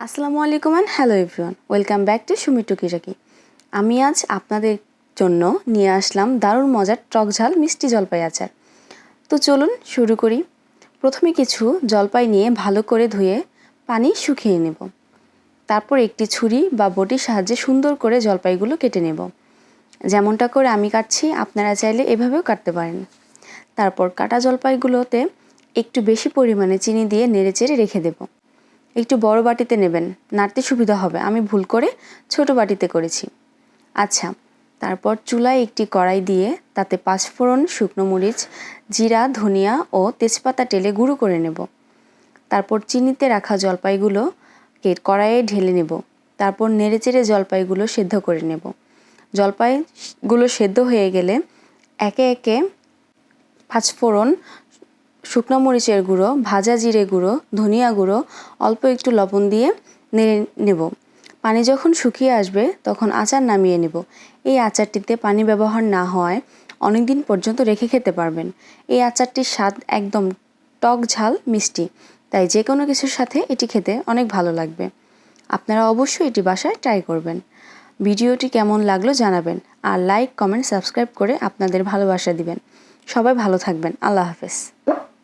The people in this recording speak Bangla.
আসসালামু আলাইকুম and hello everyone welcome back to Sumi Tukitaki আমি আজ আপনাদের জন্য নিয়ে আসলাম দারুণ মজার টক ঝাল মিষ্টি জলপাই আচার। তো চলুন শুরু করি। প্রথমে কিছু জলপাই নিয়ে ভালো করে ধুয়ে পানি শুকিয়ে নেব। তারপর একটি ছুরি বা বটির সাহায্যে সুন্দর করে জলপাইগুলো কেটে নেব। যেমনটা করে আমি কাটছি, আপনারা চাইলে এভাবেও কাটতে পারেন। তারপর কাটা জলপাইগুলোতে একটু বেশি পরিমাণে চিনি দিয়ে নেড়েচেড়ে রেখে দেবো। একটু বড় বাটিতে নেবেন, নাড়তে সুবিধা হবে। আমি ভুল করে ছোট বাটিতে করেছি। আচ্ছা তারপর চুলায় একটি কড়াই দিয়ে তাতে পাঁচফোড়ন, শুকনো মরিচ, জিরা, ধনিয়া ও তেজপাতা টেলে গুঁড়ো করে নেব। তারপর চিনিতে রাখা জলপাইগুলো কড়াইয়ে ঢেলে নেব। তারপর নেড়েচেড়ে জলপাইগুলো সেদ্ধ করে নেব। জলপাইগুলো সেদ্ধ হয়ে গেলে একে একে পাঁচফোড়ন শুকনো মরিচের গুঁড়ো, ভাজা জিরে গুঁড়ো, ধনিয়া গুঁড়ো, অল্প একটু লবণ দিয়ে নেড়ে নেব। পানি যখন শুকিয়ে আসবে, তখন আচার নামিয়ে নেব। এই আচারটিতে পানি ব্যবহার না হওয়ায় অনেক দিন পর্যন্ত রেখে খেতে পারবেন। এই আচারটির স্বাদ একদম টক ঝাল, মিষ্টি। তাই যে কোনো কিছুর সাথে এটি খেতে অনেক ভালো লাগবে। আপনারা অবশ্যই এটি বাসায় ট্রাই করবেন। ভিডিওটি কেমন লাগল জানাবেন আর লাইক, কমেন্ট, সাবস্ক্রাইব করে আপনাদের ভালোবাসা দিবেন। সবাই ভালো থাকবেন। আল্লাহ হাফেজ।